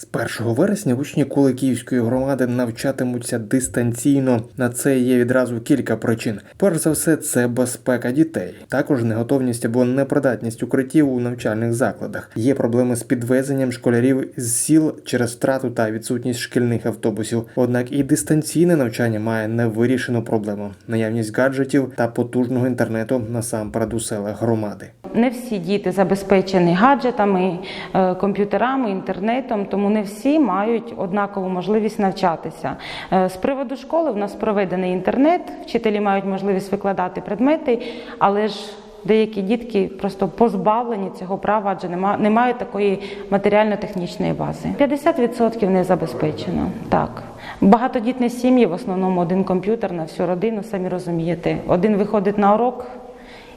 З 1 вересня учні Куликівської громади навчатимуться дистанційно. На це є відразу кілька причин. Перш за все, це безпека дітей, також неготовність або непридатність укриттів у навчальних закладах. Є проблеми з підвезенням школярів з сіл через втрату та відсутність шкільних автобусів. Однак і дистанційне навчання має невирішену проблему: наявність гаджетів та потужного інтернету насамперед у селах громади. Не всі діти забезпечені гаджетами, е, комп'ютерами, інтернетом, тому не всі мають однакову можливість навчатися. Е, З приводу школи в нас проведений інтернет, вчителі мають можливість викладати предмети, але ж деякі дітки просто позбавлені цього права, адже нема- не мають такої матеріально-технічної бази. 50% не забезпечено. Так. Багатодітні сім'ї, в основному один комп'ютер на всю родину, самі розумієте. Один виходить на урок,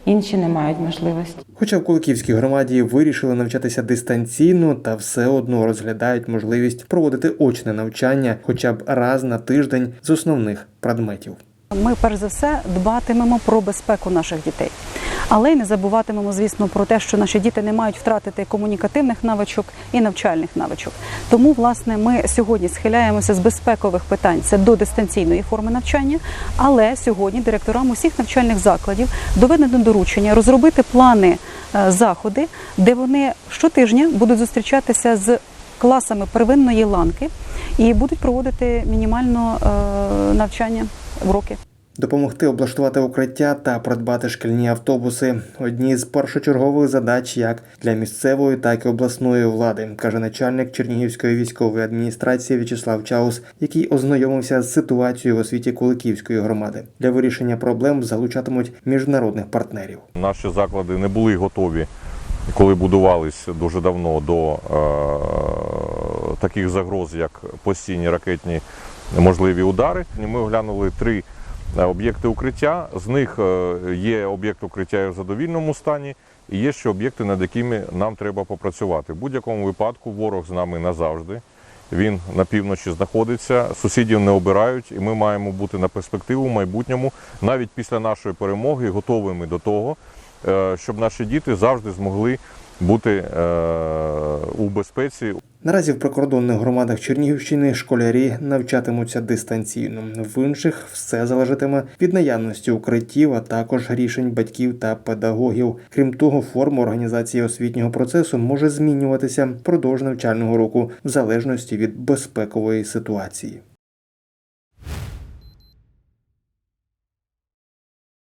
інші не мають можливості. Хоча в Куликівській громаді вирішили навчатися дистанційно, та все одно розглядають можливість проводити очне навчання хоча б раз на тиждень з основних предметів. Ми перш за все дбатимемо про безпеку наших дітей, але й не забуватимемо, звісно, про те, що наші діти не мають втратити комунікативних навичок і навчальних навичок. Тому, власне, ми сьогодні схиляємося з безпекових питань це до дистанційної форми навчання. Але сьогодні директорам усіх навчальних закладів доведено доручення розробити плани е, заходи, де вони щотижня будуть зустрічатися з класами первинної ланки і будуть проводити мінімально е, навчання уроки. Допомогти облаштувати укриття та придбати шкільні автобуси одні з першочергових задач як для місцевої, так і обласної влади, каже начальник Чернігівської військової адміністрації В'ячеслав Чаус, який ознайомився з ситуацією в освіті Куликівської громади. Для вирішення проблем залучатимуть міжнародних партнерів. Наші заклади не були готові, коли будувались дуже давно до е, таких загроз, як постійні ракетні можливі удари. Ми оглянули три об'єкти укриття. З них е, є об'єкт укриття в задовільному стані, і є ще об'єкти, над якими нам треба попрацювати. В будь-якому випадку ворог з нами назавжди. Він на півночі знаходиться, сусідів не обирають, і ми маємо бути на перспективу в майбутньому, навіть після нашої перемоги, готовими до того, е, щоб наші діти завжди змогли бути е, у безпеці. Наразі в прикордонних громадах Чернігівщини школярі навчатимуться дистанційно. В інших все залежатиме від наявності укриттів, а також рішень батьків та педагогів. Крім того, форма організації освітнього процесу може змінюватися впродовж навчального року в залежності від безпекової ситуації.